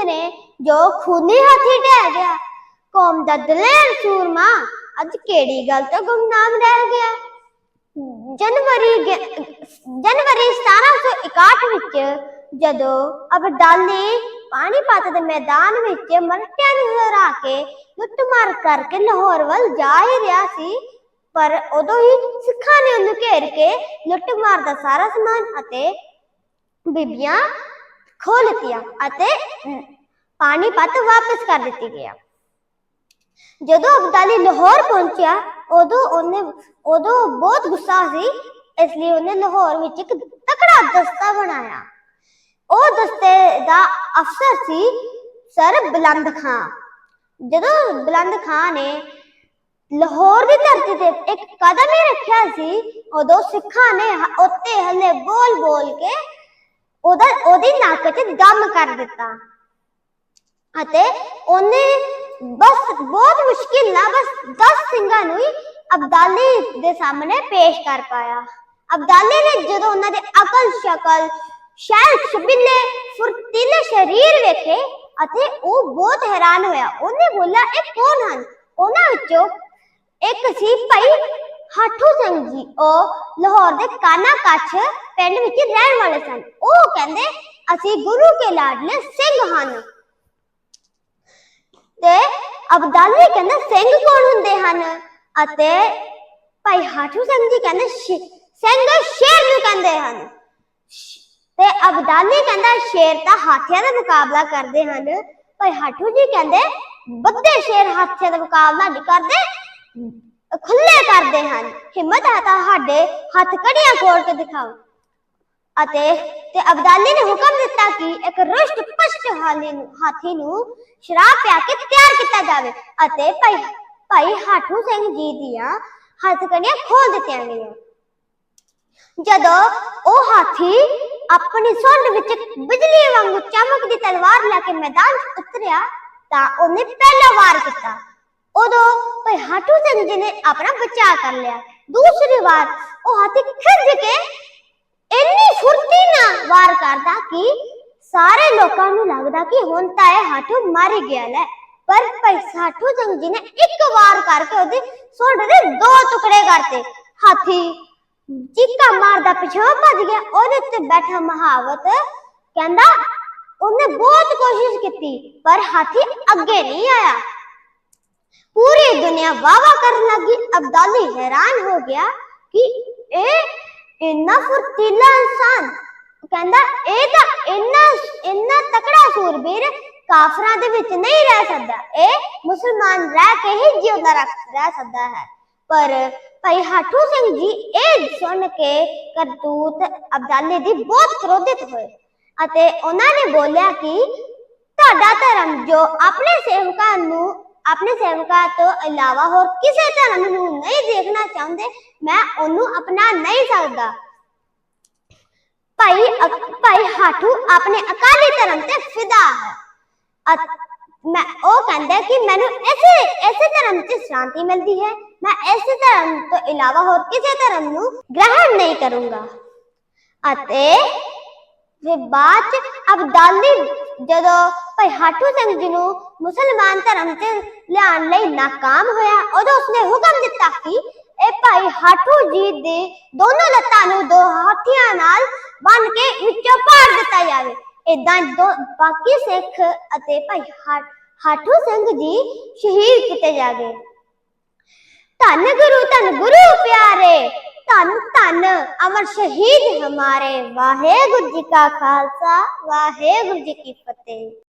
ਸਿੰਘ ਨੇ ਜੋ ਖੂਨੀ ਹਾਥੀ ਢਹਿ ਗਿਆ, ਕੌਮ ਦਾ ਦਲੇਰ ਸੂਰਮਾ, ਅੱਜ ਕਿਹੜੀ ਗੱਲ ਤੋਂ ਗੁੰਮਨਾਮ ਰਹਿ ਗਿਆ? ਜਨਵਰੀ ਜਨਵਰੀ 1761 ਵਿੱਚ ਜਦੋਂ ਅਬਦਾਲੀ ਪਾਣੀਪਤ ਦੇ ਮੈਦਾਨ ਵਿੱਚ ਮਰਟਿਆਂ ਨੂੰ ਹਰਾ ਕੇ ਲੁੱਟਮਾਰ ਕਰਕੇ ਲਾਹੌਰ ਵੱਲ ਜਾ ਹੀ ਰਿਹਾ ਸੀ, ਪਰ ਉਦੋਂ ਹੀ ਸਿੱਖਾਂ ਨੇ ਉਹਨੂੰ ਘੇਰ ਕੇ ਲੁੱਟਮਾਰ ਦਾ ਸਾਰਾ ਸਮਾਨ ਅਤੇ ਬੀਬੀਆਂ ਖੋਹ ਲਿੱਤੀਆਂ ਅਤੇ ਪਾਣੀਪਤ ਵਾਪਸ ਕਰ ਦਿੱਤੀ ਗਿਆ। ਜਦੋਂ ਅਬਦਾਲੀ ਲਾਹੌਰ ਪਹੁੰਚਿਆ, ਉਦੋਂ ਉਹਨੇ, ਉਦੋਂ ਬਹੁਤ ਗੁੱਸਾ ਸੀ, ਇਸ ਲਈ ਉਹਨੇ ਲਾਹੌਰ ਵਿੱਚ ਇੱਕ ਤਕੜਾ ਦਸਤਾ ਬਣਾਇਆ। ਉਹ ਦਸਤੇ ਦਾ ਅਫਸਰ ਸੀ ਸਰ ਬਲੰਦ ਖਾਂ। ਜਦੋਂ ਬਲੰਦ ਖਾਂ ਨੇ ਲਾਹੌਰ ਦੀ ਧਰਤੀ ਤੇ ਇੱਕ ਕਦਮ ਹੀ ਰੱਖਿਆ ਸੀ, ਉਦੋਂ ਸਿੱਖਾਂ ਨੇ ਹ- ਉੱਤੇ ਹੱਲੇ ਬੋਲ ਬੋਲ ਕੇ ਉਹਦਾ, ਉਹਦੀ ਨੱਕ 'ਚ ਦਮ ਕਰ ਦਿੱਤਾ। ਅਤੇ ਉਹਨੇ ਬਸ ਬਹੁਤ ਮੁਸ਼ਕਿਲ ਨਾਲ ਬਸ 10 ਸਿੰਘਾਂ ਨੂੰ ਹੀ ਅਬਦਾਲੀ ਦੇ ਸਾਹਮਣੇ ਪੇਸ਼ ਕਰ ਪਾਇਆ। ਅਬਦਾਲੀ ਨੇ ਜਦੋਂ ਉਹਨਾਂ ਦੇ ਅਕਲ, ਸ਼ਕਲ, ਸ਼ੈਲ, ਛਬੀਲੇ, ਫੁਰਤੀਲੇ ਸਰੀਰ ਵੇਖੇ ਅਤੇ ਉਹ ਬਹੁਤ ਹੈਰਾਨ ਹੋਇਆ। ਉਹਨੇ ਬੋਲਿਆ, ਇਹ ਕੌਣ ਹਨ? ਉਹਨਾਂ ਵਿੱਚੋਂ ਇੱਕ ਸੀ ਭਾਈ ਹਾਠੂ ਸਿੰਘ ਜੀ। ਉਹ ਲਾਹੌਰ ਦੇ ਕਾਨਾ ਕੱਛ ਪਿੰਡ ਵਿੱਚ ਰਹਿਣ ਵਾਲੇ ਸਨ। ਉਹ ਕਹਿੰਦੇ, ਅਸੀਂ ਗੁਰੂ ਕੇ ਲਾਡਲੇ ਸਿੰਘ ਹਨ। ਤੇ ਅਬਦਾਲੀ ਕਹਿੰਦਾ, ਸਿੰਘ ਕੌਣ ਹੁੰਦੇ ਹਨ? ਅਤੇ ਭਾਈ ਹਾਠੂ ਸਿੰਘ ਜੀ ਕਹਿੰਦੇ ਸਿੰਘ ਸ਼ੇਰ ਨੂੰ ਕਹਿੰਦੇ ਹਨ। ਤੇ ਅਬਦਾਲੀ ਕਹਿੰਦਾ, ਸ਼ੇਰ ਤਾਂ ਹਾਥੀਆਂ ਦਾ ਮੁਕਾਬਲਾ ਕਰਦੇ ਹਨ। ਭਾਈ ਹਾਠੂ ਜੀ ਕਹਿੰਦੇ, ਬੱਦੇ ਸ਼ੇਰ ਹਾਥੀਆਂ ਦਾ ਮੁਕਾਬਲਾ ਨਹੀਂ ਕਰਦੇ ਖੁੱਲੇ ਕਰਦੇ ਹਨ। ਹਿੰਮਤ ਹੈ ਤਾਂ ਸਾਡੇ ਹੱਥ ਕੜੀਆਂ ਕੋਲ ਕੇ ਦਿਖਾਓ। ਅਤੇ ਤੇ ਅਬਦਾਲੀ ਨੇ ਹੁਕਮ ਦਿੱਤਾ ਕਿ ਇੱਕ ਰੁਸ਼ਟ ਪਸ਼ਟ ਹਾਲੀ ਨੂੰ, ਹਾਥੀ ਨੂੰ ਸ਼ਰਾਬ ਪਿਆ ਕੇ ਤਿਆਰ ਕੀਤਾ ਜਾਵੇ ਅਤੇ ਭਾਈ ਭਾਈ ਹਾਠੂ ਸਿੰਘ ਜੀ ਦੀਆਂ ਹੱਥਕੜੀਆਂ ਖੋਲ ਦਿੱਤੀਆਂ ਗਈਆਂ। ਜਦੋਂ ਉਹ ਹਾਥੀ ਆਪਣੀ ਸੁੰਡ ਵਿੱਚ ਬਿਜਲੀ ਵਾਂਗੂ ਚਮਕਦੀ ਤਲਵਾਰ ਲੈ ਕੇ ਮੈਦਾਨ 'ਚ ਉਤਰਿਆ ਤਾਂ ਉਹਨੇ ਪਹਿਲਾ ਵਾਰ ਕੀਤਾ। ਉਦੋਂ ਭਾਈ ਹਾਟੂ ਸਿੰਘ ਜੀ ਨੇ ਆਪਣਾ ਬਚਾਅ ਕਰ ਲਿਆ। ਦੂਸਰੀ ਵਾਰ ਉਹ ਹਾਥੀ ਖਿੱਚ ਕੇ ਇੰਨੀ ਫੁਰਤੀ ਨਾਲ ਵਾਰ ਕਰਦਾ ਕਿ ਸਾਰੇ ਲੋਕਾਂ ਨੂੰ ਲੱਗਦਾ ਕਿ ਹੁਣ ਤਾਂ ਇਹ ਹਾਟੂ ਮਰ ਗਿਆ ਲੈ। ਪਰ ਭਾਈ ਹਾਟੂ ਸਿੰਘ ਜੀ ਨੇ ਇੱਕ ਵਾਰ ਕਰਕੇ ਉਹਦੀ ਸੁੰਡ ਦੇ ਦੋ ਟੁਕੜੇ ਕਰਤੇ। ਹਾਥੀ ਚੀਕਾ ਮਾਰਦਾ ਪਿਛੋਂ ਭੱਜ ਗਿਆ। ਉਹਦੇ ਉੱਤੇ ਬੈਠਾ ਮਹਾਵਤ ਕਹਿੰਦਾ, ਉਹਨੇ ਬਹੁਤ ਕੋਸ਼ਿਸ਼ ਕੀਤੀ, ਪਰ ਹਾਥੀ ਅੱਗੇ ਨਹੀਂ ਆਇਆ। ਪੂਰੀ ਦੁਨੀਆ ਵਾਵਾ ਕਰਨ ਲੱਗੀ। ਅਬਦਾਲੀ ਹੈਰਾਨ ਹੋ ਗਿਆ ਕਿ ਇਹ ਇੰਨਾ ਫੁਰਤੀਲਾ ਇਨਸਾਨ ਕਹਿੰਦਾ, ਇਹ ਤਾਂ ਇੰਨਾ ਇੰਨਾ ਤਕੜਾ ਸੂਰਬੀਰ ਕਾਫਰਾਂ ਦੇ ਵਿੱਚ ਨਹੀਂ ਰਹਿ ਸਕਦਾ। ਇਹ ਮੁਸਲਮਾਨ ਰਹਿ ਕੇ ਹੀ ਜਿਉਂਦਾ ਰਹਿ ਸਕਦਾ ਹੈ। ਪਰ ਭਾਈ ਹਾਠੂ ਸਿੰਘ ਜੀ ਇਹ ਸੁਣ ਕੇ ਕਰਤੂਤ ਅਬਦਾਲੇ ਦੀ ਬਹੁਤ ਕ੍ਰੋਧਿਤ ਹੋਏ ਅਤੇ ਉਹਨਾਂ ਨੇ ਬੋਲਿਆ ਕਿ ਤੁਹਾਡਾ ਧਰਮ ਜੋ ਆਪਣੇ ਸੇਵਕਾਂ ਨੂੰ ਆਪਣੇ ਸੇਵਕਾਂ ਤੋਂ ਇਲਾਵਾ ਹੋਰ ਕਿਸੇ ਧਰਮ ਨੂੰ ਨਹੀਂ ਦੇਖਣਾ ਚਾਹੁੰਦੇ, ਮੈਂ ਉਹਨੂੰ ਅਪਣਾ ਨਹੀਂ ਸਕਦਾ। ਭਾਈ ਭਾਈ ਹਾਠੂ ਆਪਣੇ ਅਕਾਲੀ ਧਰਮ ਤੇ ਫਿਦਾ ਹੈ। ਮੈਂ ਉਹ ਕਹਿੰਦਾ ਕਿ ਮੈਨੂੰ ਇਸੇ ਇਸੇ ਧਰਮ 'ਚ ਸ਼ਾਂਤੀ ਮਿਲਦੀ ਹੈ। ਮੈਂ ਇਸੇ ਧਰਮ ਤੋਂ ਇਲਾਵਾ ਹੋਰ ਕਿਸੇ ਧਰਮ ਨੂੰ ਗ੍ਰਹਿਣ ਨਹੀਂ ਕਰੂੰਗਾ। ਅਤੇ ਫਿਰ ਬਾਅਦ ਅਬਦਾਲੀ ਜਦੋਂ ਭਾਈ ਹਾਟੂ ਸਿੰਘ ਜੀ ਨੂੰ ਮੁਸਲਮਾਨ ਧਰਮ ਤੇ ਲਿਆਉਣ ਲਈ ਨਾਕਾਮ ਹੋਇਆ, ਉਦੋਂ ਉਸਨੇ ਹੁਕਮ ਦਿੱਤਾ ਕਿ ਇਹ ਭਾਈ ਹਾਟੂ ਜੀ ਦੇ ਦੋਨੋਂ ਲੱਤਾਂ ਨੂੰ ਦੋ ਹਾਥੀਆਂ ਨਾਲ ਬੰਨ ਕੇ ਵਿੱਚੋਂ ਪਾੜ ਦਿੱਤਾ ਜਾਵੇ। ਇਦਾਂ ਦੋ ਬਾਕੀ ਸਿੱਖ ਅਤੇ ਭਾਈ ਹਾ- ਸਿੰਘ ਜੀ ਸ਼ਹੀਦ ਕੀਤੇ ਜਾਗੇ। ਧੰਨ ਗੁਰੂ ਧੰਨ ਗੁਰੂ ਪਿਆਰੇ, ਧੰਨ ਧੰਨ ਅਮਰ ਸ਼ਹੀਦ ਹਮਾਰੇ, ਵਾਹਿਗੁਰੂ ਜੀ ਕਾ ਖਾਲਸਾ, ਵਾਹਿਗੁਰੂ ਜੀ ਕੀ ਫਤਿਹ।